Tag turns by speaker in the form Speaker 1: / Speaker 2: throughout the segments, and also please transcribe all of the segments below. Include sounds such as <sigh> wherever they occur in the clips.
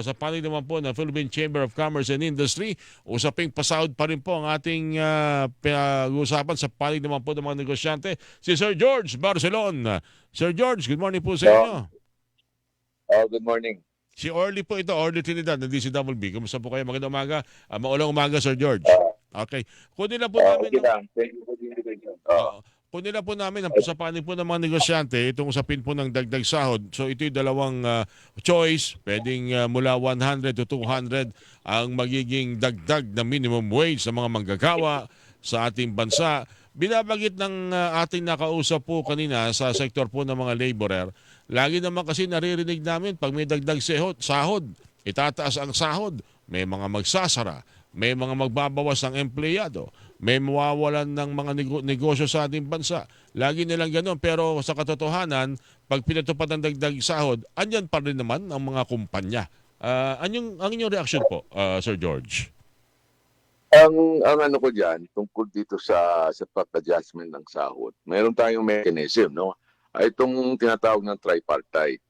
Speaker 1: Sa panig naman po ng Philippine Chamber of Commerce and Industry, usaping pasahod pa rin po ang ating uh, usapan sa panig naman po ng mga negosyante. Si Sir George Barcelon. Sir George, good morning po sa inyo.
Speaker 2: Oh, good morning.
Speaker 1: Si Orly po ito, Orly Trinidad ng DCWB. Kumusta po kayo? Magandang umaga. Uh, maulang umaga, Sir George. Okay. Kunin na po
Speaker 2: Uh,
Speaker 1: namin...
Speaker 2: okay lang. Thank you for the invitation.
Speaker 1: Uh, Na po namin ang sa panig po ng mga negosyante itong usapin po ng dagdag sahod. So ito'y dalawang uh, choice, pwedeng uh, mula 100 to 200 ang magiging dagdag na minimum wage sa mga manggagawa sa ating bansa. Binabagit ng uh, ating nakausap po kanina sa sektor po ng mga laborer. Lagi naman kasi naririnig namin pag may dagdag sahod, sahod itataas ang sahod, may mga magsasara, may mga magbabawas ng empleyado, may mawawalan ng mga nego- negosyo sa ating bansa. Lagi nilang ganun. Pero sa katotohanan, pag pinatupad ang dagdag sahod, andyan pa rin naman ang mga kumpanya. Ah, anyong, ang inyong reaction po, ah, Sir George?
Speaker 2: ang ang ano ko diyan tungkol dito sa sa pag-adjustment ng sahod. Meron tayong mechanism, no? Ah, itong tinatawag ng tripartite.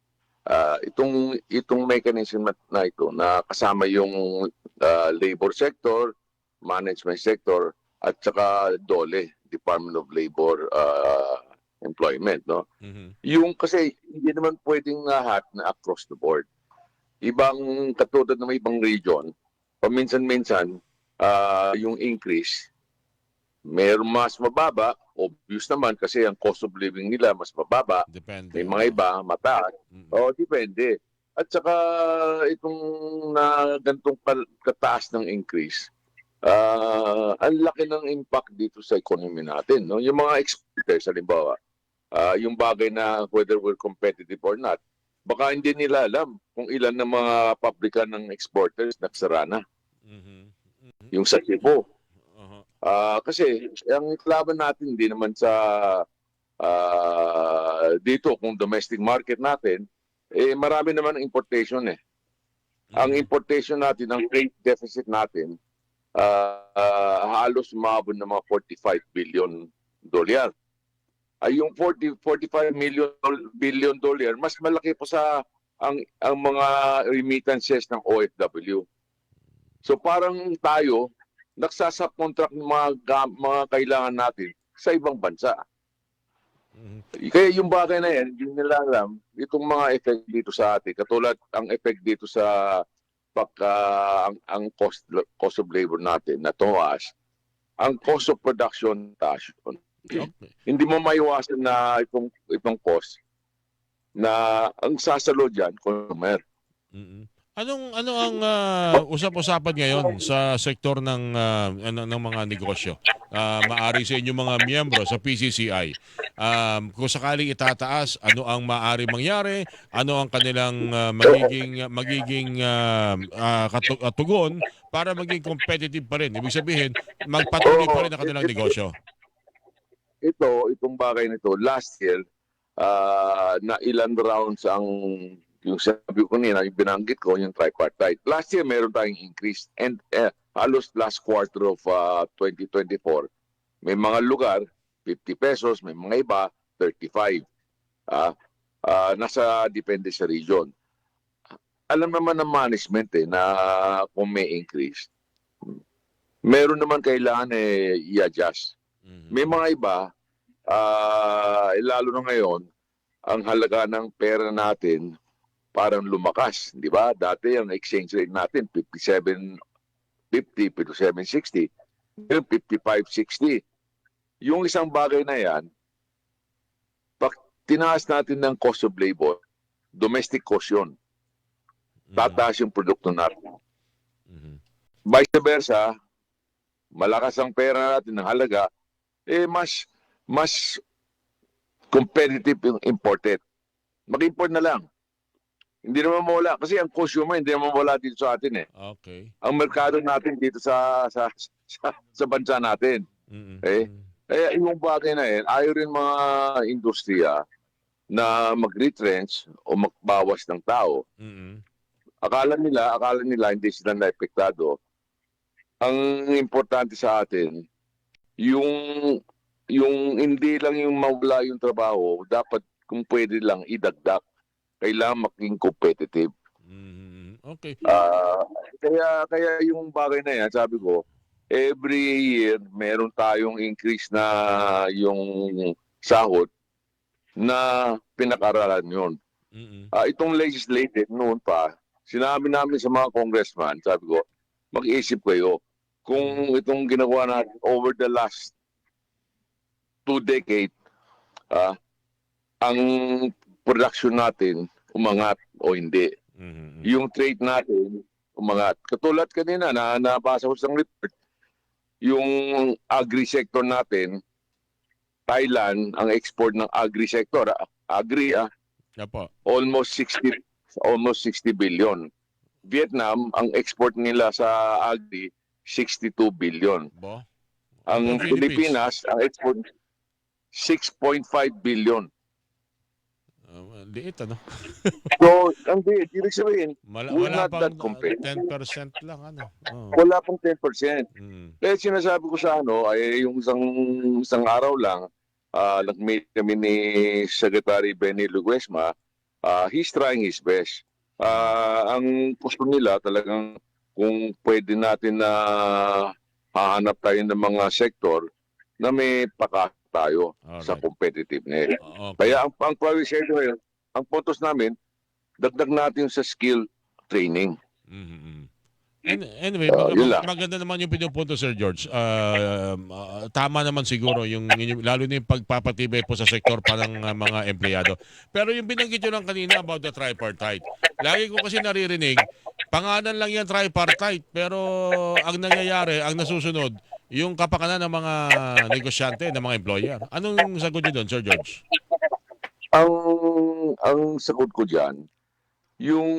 Speaker 2: Ah, itong itong mechanism na, ito na kasama yung ah, labor sector, management sector at saka DOLE, Department of Labor ah, Employment, no?
Speaker 1: Mhm.
Speaker 2: Yung kasi hindi naman pwedeng lahat na across the board. Ibang katulad ng ibang region, paminsan-minsan ah, yung increase meron mas mababa, obvious naman kasi ang cost of living nila mas mababa.
Speaker 1: Depende.
Speaker 2: May mga iba mataas.
Speaker 1: Mhm.
Speaker 2: O depende. At saka itong na gantong kal- kataas ng increase, ah ang laki ng impact dito sa economy natin. No? Yung mga exporters, halimbawa, ah yung bagay na whether we're competitive or not, baka hindi nila alam kung ilan ng mga pabrika ng exporters nagsara na.
Speaker 1: Mhm. Mhm.
Speaker 2: Yung sa Cebu.
Speaker 1: Aha.
Speaker 2: Ah, kasi ang laban natin hindi naman sa ah, dito kung domestic market natin, eh marami naman ang importation eh. Ang
Speaker 1: Mhm.
Speaker 2: importation natin, ang trade deficit natin, ah, halos umabot ng mga 45 billion dolyar. Ay yung 40 45 million billion dolyar, mas malaki pa sa ang ang mga remittances ng OFW. So parang tayo nagsasubcontract ng mga ga- mga kailangan natin sa ibang bansa.
Speaker 1: Mhm.
Speaker 2: Kaya yung bagay na yan, yung nila alam, itong mga effect dito sa atin, katulad ang effect dito sa pagka ang, ang cost cost of labor natin na tumaas, ang cost of production taas.
Speaker 1: Okay.
Speaker 2: Hindi mo maiwasan na itong itong cost na ang sasalo diyan consumer.
Speaker 1: Mhm. Anong ano ang ah, usap-usapan ngayon sa sektor ng ano, ng mga negosyo? Ah, maari sa inyong mga miyembro sa PCCI. Um, kung sakaling itataas, ano ang maari mangyari? Ano ang kanilang ah, magiging magiging ah, ah, katu- ah, tugon para maging competitive pa rin? Ibig sabihin, magpatuloy pa rin ang kanilang negosyo.
Speaker 2: Ito, itong bagay nito, last year, ah, na ilan rounds ang yung sabi ko nila, yung binanggit ko, yung tripartite. Last year, meron tayong increase. And eh, halos last quarter of ah, 2024, may mga lugar, 50 pesos, may mga iba, 35. Ah, ah, nasa depende sa region. Alam naman ng management eh, na kung may increase, meron naman kailangan eh, i-adjust.
Speaker 1: Mhm.
Speaker 2: May mga iba, eh, lalo na ngayon, ang halaga ng pera natin parang lumakas, di ba? Dati ang exchange rate natin 57.50 pero 760. Ngayon 55.60. Yung isang bagay na yan, pag tinaas natin ng cost of labor, domestic cost yun.
Speaker 1: Mhm.
Speaker 2: Tataas yung produkto natin.
Speaker 1: Mhm.
Speaker 2: Vice versa, malakas ang pera natin ng halaga, eh mas mas competitive yung imported. Mag-import na lang. Hindi naman mawala kasi ang consumer hindi naman mawala dito sa atin eh.
Speaker 1: Okay.
Speaker 2: Ang merkado natin dito sa sa sa, sa bansa natin.
Speaker 1: Mhm.
Speaker 2: Eh, Eh yung bagay na yan, ayaw rin mga industriya na mag-retrench o magbawas ng tao.
Speaker 1: Mhm.
Speaker 2: akala nila, akala nila hindi sila naepektado. Ang importante sa atin, yung yung hindi lang yung mawala yung trabaho, dapat kung pwede lang idagdag. Kailangan maging competitive.
Speaker 1: Mhm. Okay.
Speaker 2: Ah, kaya kaya yung bagay na yan, sabi ko, every year meron tayong increase na yung sahod na pinakaralan yun.
Speaker 1: Mm-mm.
Speaker 2: Ah, itong legislative noon pa, sinabi namin sa mga congressman, sabi ko, mag-isip kayo kung itong ginawa natin over the last two decades, ah, ang production natin umangat o hindi.
Speaker 1: Mhm.
Speaker 2: Yung trade natin umangat. Katulad kanina na nabasa ko sa report, yung agri-sector natin, Thailand, ang export ng agri-sector, ah, agri, ah,
Speaker 1: Apo.
Speaker 2: almost 60 almost 60 billion. Vietnam, ang export nila sa agri 62 billion. Ang
Speaker 1: Ang Philippines?
Speaker 2: Pilipinas, ang export 6.5 billion.
Speaker 1: Uh, liit ano. <laughs>
Speaker 2: So, hindi, ibig sabihin,
Speaker 1: Mala,
Speaker 2: We're
Speaker 1: wala
Speaker 2: not
Speaker 1: pang
Speaker 2: that compared.
Speaker 1: 10% lang ano. Oh.
Speaker 2: wala pang 10%.
Speaker 1: Mm.
Speaker 2: Kaya sinasabi ko sa ano, ay yung isang, isang araw lang, uh, nag-meet kami ni Secretary Benny Luguesma, ah, he's trying his best. Ah, ang gusto nila talagang kung pwede natin na hahanap tayo ng mga sektor na may paka tayo sa
Speaker 1: Alright.
Speaker 2: competitiveness.
Speaker 1: Okay.
Speaker 2: Kaya ang, ang priority ngayon, ang puntos namin, dagdag natin sa skill training.
Speaker 1: Mhm. And, anyway,
Speaker 2: Ah,
Speaker 1: mag- maganda naman yung pinupunto, Sir George. Ah, um, ah, tama naman siguro, yung, yung- lalo na yung pagpapatibay po sa sektor pa ng ah, mga empleyado. Pero yung binanggit nyo lang kanina about the tripartite, lagi ko kasi naririnig, pangalan lang yan tripartite, pero ang nangyayari, ang nasusunod, yung kapakanan ng mga negosyante, ng mga employer. Anong sagot nyo doon, Sir George?
Speaker 2: Ang ang sagot ko diyan, yung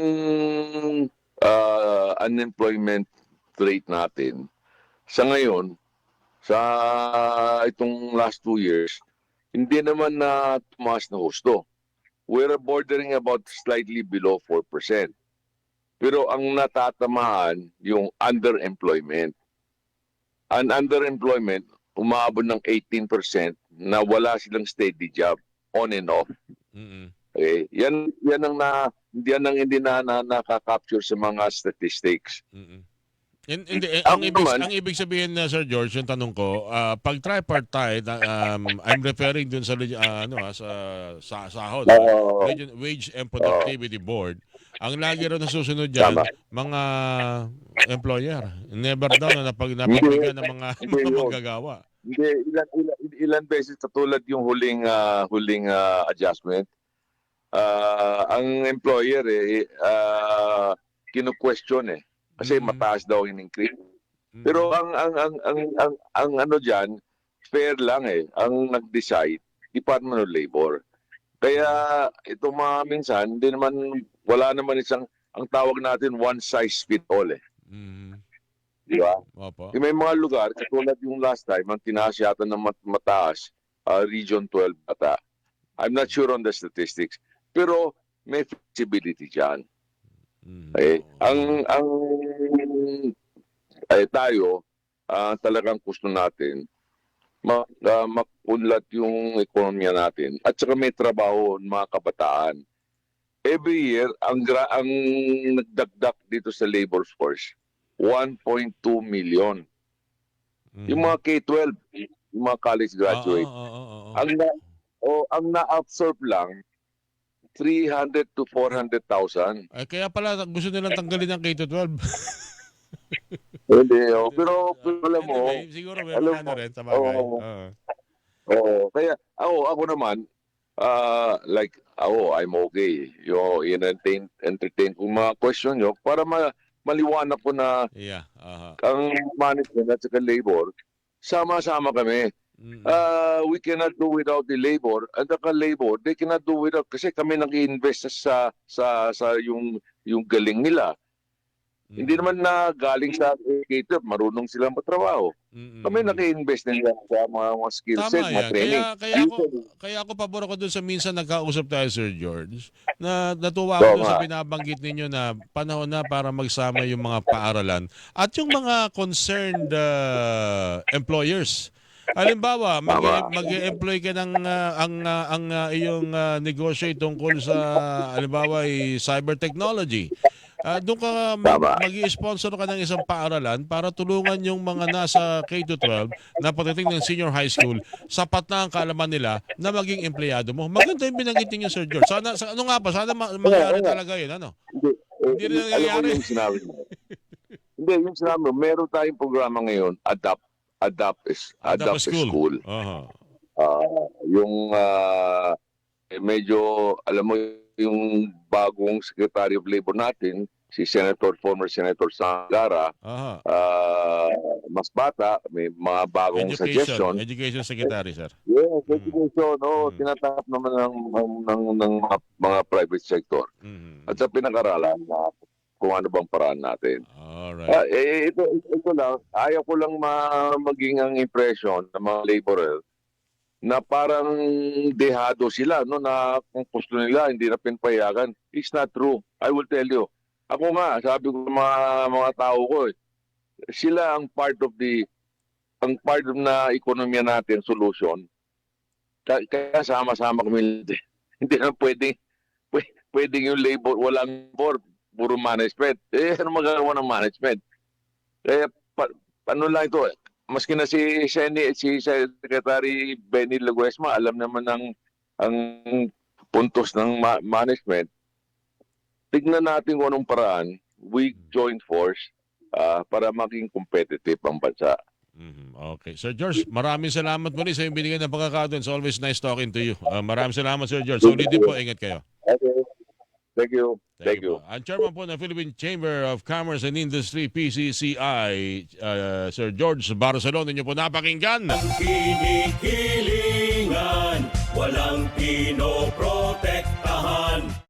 Speaker 2: ah, unemployment rate natin sa ngayon sa itong last two years hindi naman na tumaas na husto. We're bordering about slightly below 4%. Pero ang natatamaan yung underemployment. Ang underemployment umabot ng 18% na wala silang steady job on and off.
Speaker 1: Mm-mm.
Speaker 2: Okay, yan yan ang na yan ang hindi na, na nakaka-capture sa mga statistics.
Speaker 1: Mm-mm. In, hindi, eh,
Speaker 2: Ako
Speaker 1: ang, ibig,
Speaker 2: naman-
Speaker 1: ang ibig sabihin na Sir George, yung tanong ko, ah, pag tripartite, um, I'm referring dun sa ah, ano ah, sa sa sahod,
Speaker 2: Oo.
Speaker 1: Region- Wage and Productivity Board. Ang lagi rin nasusunod diyan,
Speaker 2: Tama.
Speaker 1: mga employer. Never daw na napag napagbigyan ng mga, manggagawa.
Speaker 2: Hindi ilan ilan, ilan beses katulad yung huling ah, huling ah, adjustment. Ah, ang employer eh uh, kinu-question eh kasi
Speaker 1: Mm.
Speaker 2: mataas daw yung increase.
Speaker 1: Mm.
Speaker 2: Pero ang ang ang ang ang, ang ano diyan fair lang eh. Ang nag-decide Department of Labor. Kaya ito mga minsan hindi naman wala naman isang ang tawag natin one size fit all eh.
Speaker 1: Mm.
Speaker 2: Di ba?
Speaker 1: Opo.
Speaker 2: Yung may mga lugar, katulad yung last time, ang tinaas yata ng mat- mataas, ah, Region 12 ata. I'm not sure on the statistics. Pero may flexibility dyan.
Speaker 1: Mm.
Speaker 2: Okay? Ang, ang ay tayo, ah, talagang gusto natin, ma, ah, makunlat yung ekonomiya natin. At saka may trabaho ng mga kabataan. Every year, ang, gra- ang nagdagdag dito sa labor force, 1.2 million.
Speaker 1: Mm.
Speaker 2: Yung mga K-12, yung mga college graduate,
Speaker 1: Oo, oo, oo, oo.
Speaker 2: ang na o ang na-absorb lang 300 to 400,000.
Speaker 1: Ay, kaya pala gusto nilang tanggalin ang K-12.
Speaker 2: Hindi, oh. pero, pero alam mo,
Speaker 1: Anyway, siguro meron
Speaker 2: alam mo,
Speaker 1: rin sa bagay.
Speaker 2: oo.
Speaker 1: Oo.
Speaker 2: oo, kaya ako ako naman ah like ako I'm okay. Yo, entertain entertain kung mga question nyo para ma, maliwanag ko na
Speaker 1: Yeah. Aha.
Speaker 2: ang management at saka labor sama-sama kami.
Speaker 1: Mm.
Speaker 2: Uh, we cannot do without the labor. At the labor, they cannot do without kasi kami nag-invest sa sa sa yung yung galing nila.
Speaker 1: Mm.
Speaker 2: Hindi naman na galing sa educator, marunong silang matrabaho.
Speaker 1: Mm, mm,
Speaker 2: Kami nag-invest nila sa mga, mga skill
Speaker 1: Tama
Speaker 2: set, mga
Speaker 1: yan.
Speaker 2: training.
Speaker 1: Kaya, kaya ako, kaya ako pabor ako dun sa minsan nagkausap tayo, Sir George, na natuwa ako dun sa binabanggit ninyo na panahon na para magsama yung mga paaralan at yung mga concerned uh, employers. Halimbawa, mag- mag-employ ka ng uh, ang uh, ang uh, iyong uh, negosyo tungkol sa halimbawa ay cyber technology. Ah, doon ka mag sponsor ka ng isang paaralan para tulungan yung mga nasa K-12 na pagdating ng senior high school, sapat na ang kaalaman nila na maging empleyado mo. Maganda yung binanggit niyo, Sir George. Sana, sa, ano nga ba? Sana ma- mangyari talaga yun. Ano?
Speaker 2: Hindi, eh,
Speaker 1: Hindi rin nangyayari.
Speaker 2: yung sinabi mo. Hindi, yung sinabi mo, meron tayong programa ngayon, Adapt, Adapt, is,
Speaker 1: Adapt
Speaker 2: Adapt,
Speaker 1: School.
Speaker 2: School.
Speaker 1: Aha.
Speaker 2: Ah, yung eh, medyo, alam mo, yung bagong Secretary of Labor natin, si Senator, former Senator Sangara,
Speaker 1: Aha.
Speaker 2: ah, mas bata, may mga bagong
Speaker 1: Education.
Speaker 2: suggestion.
Speaker 1: Education Secretary, sir.
Speaker 2: Yes, education, no,
Speaker 1: Mm.
Speaker 2: tinatanggap naman ng, ng, ng, ng mga, mga private sector.
Speaker 1: Mhm.
Speaker 2: At sa pinag-aralan na kung ano bang paraan natin.
Speaker 1: Alright.
Speaker 2: Ah, eh, ito, ito lang, ayaw ko lang ma maging ang impression ng mga laborer na parang dehado sila, no, na kung gusto nila, hindi na pinapayagan. It's not true. I will tell you. Ako nga, sabi ko mga, mga tao ko, eh, sila ang part of the, ang part na ekonomiya natin, solution. Ka- Kaya sama-sama kami. <laughs> Hindi na pwedeng, pwe- pwedeng yung labor, walang board, puro management. Eh, ano magagawa ng management? Eh, pa, ano lang ito, eh, maski na si, Seni, si Secretary Benny Laguesma, alam naman ng ang puntos ng ma- management. Tignan natin kung anong paraan, we join force ah, para maging competitive ang bansa.
Speaker 1: Mhm. Okay. Sir George, maraming salamat muli sa iyong binigay ng pagkakataon. It's always nice talking to you. Ah, maraming salamat, Sir George. Solid din po. Ingat kayo.
Speaker 2: Okay. Thank you. Thank, you.
Speaker 1: po. Ang chairman po ng Philippine Chamber of Commerce and Industry, PCCI, ah, Sir George Barcelona, ninyo po napakinggan.
Speaker 3: Kinikilingan, walang pinoproblema.